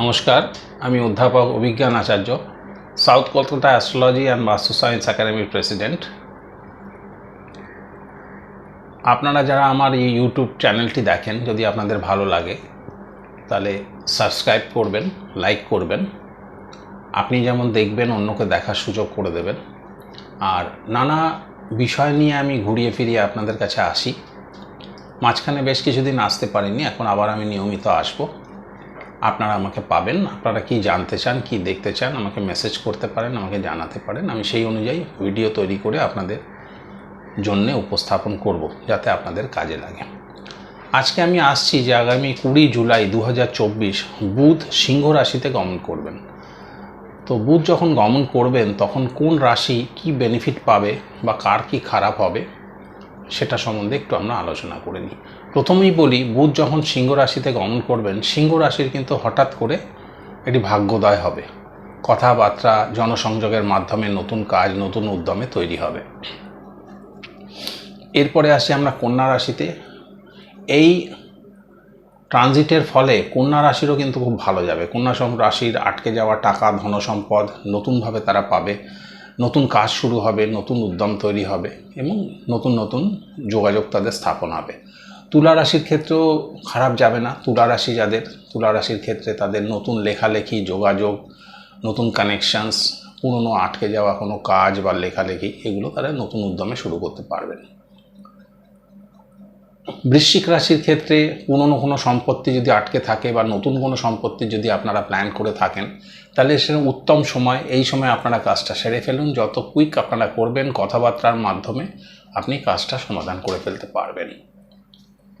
নমস্কার, আমি অধ্যাপক Abhigyan Acharya, South Kolkata Astrology and Vastu Science একাডেমির প্রেসিডেন্ট। আপনারা যারা আমার এই ইউটিউব চ্যানেলটি দেখেন, যদি আপনাদের ভালো লাগে, তাহলে সাবস্ক্রাইব করবেন, লাইক করবেন। আপনি যেমন দেখবেন, অন্যকে দেখার সুযোগ করে দেবেন। আর নানা বিষয় নিয়ে আমি ঘুরিয়ে ফিরিয়ে আপনাদের কাছে আসি। মাঝখানে বেশ কিছুদিন আসতে পারিনি, এখন আবার আমি নিয়মিত আসব। আপনারা আমাকে পাবেন, আপনারা কি জানতে চান, কি দেখতে চান, আমাকে মেসেজ করতে পারেন, আমাকে জানাতে পারেন, আমি সেই অনুযায়ী ভিডিও তৈরি করে আপনাদের জন্যে উপস্থাপন করব, যাতে আপনাদের কাজে লাগে। আজকে আমি আসছি যে আগামী কুড়ি জুলাই দু হাজার চব্বিশ, বুধ সিংহ রাশিতে গমন করবেন। তো বুধ যখন গমন করবেন, তখন কোন রাশি কি বেনিফিট পাবে বা কার কি খারাপ হবে, সেটা সম্বন্ধে একটু আমরা আলোচনা করে নিই। প্রথমেই বলি, বুধ যখন সিংহ রাশিতে গমন করবেন, সিংহ রাশির কিন্তু হঠাৎ করে একটি ভাগ্যোদয় হবে। কথাবার্তা, জনসংযোগের মাধ্যমে নতুন কাজ, নতুন উদ্যমে তৈরি হবে। এরপরে আসি আমরা কন্যা রাশিতে। এই ট্রানজিটের ফলে কন্যা রাশিরও কিন্তু খুব ভালো যাবে। কন্যা রাশির আটকে যাওয়া টাকা ধনসম্পদ নতুনভাবে তারা পাবে। নতুন কাজ শুরু হবে, নতুন উদ্যম তৈরি হবে এবং নতুন নতুন যোগাযোগ তাদের স্থাপন হবে। তুলা রাশির ক্ষেত্রেও খারাপ যাবে না। তুলা রাশি যাদের, তুলা রাশির ক্ষেত্রে তাদের নতুন লেখালেখি, যোগাযোগ, নতুন কানেকশানস পুরনো আটকে যাওয়া কোনো কাজ বা লেখালেখি, এগুলো তারা নতুন উদ্যমে শুরু করতে পারবেন বৃশ্চিক রাশির ক্ষেত্রে পুরনো কোনো সম্পত্তি যদি আটকে থাকে বা নতুন কোনো সম্পত্তি যদি আপনারা প্ল্যান করে থাকেন, তাহলে সে উত্তম সময়, এই সময় আপনারা কাজটা সেরে ফেলুন। যত কুইক আপনারা করবেন কথাবার্তার মাধ্যমে, আপনি কাজটা সমাধান করে ফেলতে পারবেন।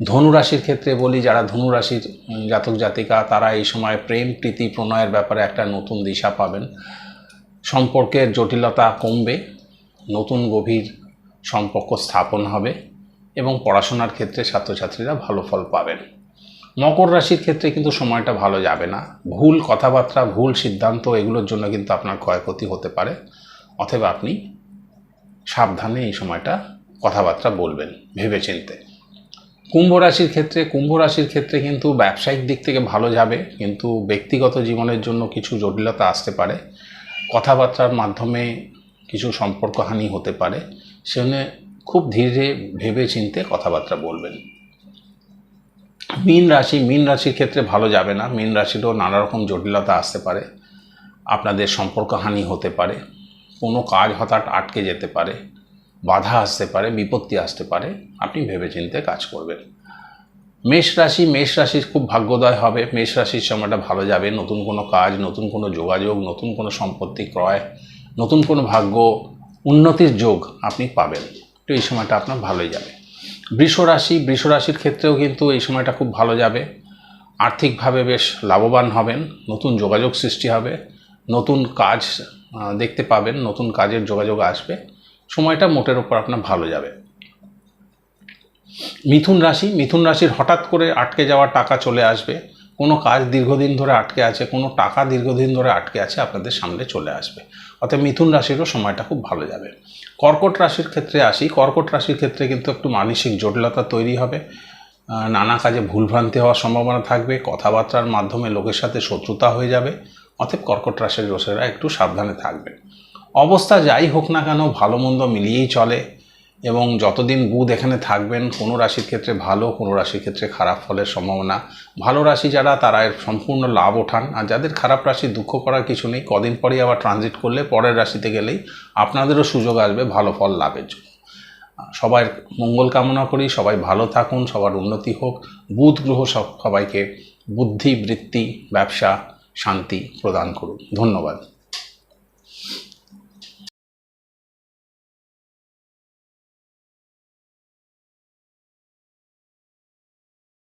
ধনুরাশির ক্ষেত্রে বলি, যারা ধনুরাশির জাতক জাতিকা, তারা এই সময় প্রেম, প্রীতি, প্রণয়ের ব্যাপারে একটা নতুন দিশা পাবেন। সম্পর্কের জটিলতা কমবে, নতুন গভীর সম্পর্ক স্থাপন হবে এবং পড়াশোনার ক্ষেত্রে ছাত্রছাত্রীরা ভালো ফল পাবেন। মকর রাশির ক্ষেত্রে কিন্তু সময়টা ভালো যাবে না। ভুল কথাবার্তা, ভুল সিদ্ধান্ত, এগুলোর জন্য কিন্তু আপনার ক্ষয়ক্ষতি হতে পারে। অথবা আপনি সাবধানে এই সময়টা কথাবার্তা বলবেন, ভেবেচিন্তে। কুম্ভ রাশির ক্ষেত্রে, কুম্ভ রাশির ক্ষেত্রে কিন্তু ব্যবসায়িক দিক থেকে ভালো যাবে, কিন্তু ব্যক্তিগত জীবনের জন্য কিছু জটিলতা আসতে পারে। কথাবার্তার মাধ্যমে কিছু সম্পর্কহানি হতে পারে। সেজন্য খুব ধীরে ভেবে চিনতে কথাবার্তা বলবেন। মীন রাশি, মীন রাশির ক্ষেত্রে ভালো যাবে না। মীন রাশিরও নানা রকম জটিলতা আসতে পারে। আপনাদের সম্পর্কহানি হতে পারে। কোনো কাজ হঠাৎ আটকে যেতে পারে। বাধা আসতে পারে, বিপত্তি আসতে পারে, আপনি ভেবেচিন্তে কাজ করবেন। মেষ রাশি, মেষ রাশির খুব ভাগ্যোদয় হবে। মেষ রাশির সময়টা ভালো যাবে। নতুন কোনো কাজ, নতুন কোনো যোগাযোগ, নতুন কোনো সম্পত্তি ক্রয়, নতুন কোনো ভাগ্য, উন্নতির যোগ আপনি পাবেন। তো এই সময়টা আপনার ভালোই যাবে। বৃষ রাশি, বৃষ রাশির ক্ষেত্রেও কিন্তু এই সময়টা খুব ভালো যাবে। আর্থিকভাবে বেশ লাভবান হবেন, নতুন যোগাযোগ সৃষ্টি হবে, নতুন কাজ দেখতে পাবেন, নতুন কাজের যোগাযোগ আসবে। সময়টা মোটের ওপর আপনার ভালো যাবে। মিথুন রাশি, মিথুন রাশির হঠাৎ করে আটকে যাওয়া টাকা চলে আসবে। কোনো কাজ দীর্ঘদিন ধরে আটকে আছে, কোনো টাকা দীর্ঘদিন ধরে আটকে আছে, আপনাদের সামনে চলে আসবে। অর্থাৎ মিথুন রাশিরও সময়টা খুব ভালো যাবে। কর্কট রাশির ক্ষেত্রে আসি। কর্কট রাশির ক্ষেত্রে কিন্তু একটু মানসিক জটিলতা তৈরি হবে। নানা কাজে ভুলভ্রান্তি হওয়ার সম্ভাবনা থাকবে। কথাবার্তার মাধ্যমে লোকের সাথে শত্রুতা হয়ে যাবে। অতএব কর্কট রাশির রোষেরা একটু সাবধানে থাকবেন। অবস্থা যাই হোক না কেন, ভালো মন্দ মিলিয়েই চলে। এবং যতদিন বুধ এখানে থাকবেন, কোনো রাশির ক্ষেত্রে ভালো, কোনো রাশির ক্ষেত্রে খারাপ ফলের সম্ভাবনা। ভালো রাশি যারা, তারা এর সম্পূর্ণ লাভ ওঠান। আর যাদের খারাপ রাশি, দুঃখ করার কিছু নেই। কদিন পরেই আবার ট্রানজিট করলে পরের রাশিতে গেলেই আপনাদেরও সুযোগ আসবে ভালো ফল লাভের জন্য। সবার মঙ্গল কামনা করি, সবাই ভালো থাকুন, সবার উন্নতি হোক। বুধ গ্রহ সব, সবাইকে বুদ্ধি, বৃত্তি, ব্যবসা, শান্তি প্রদান করুন। ধন্যবাদ।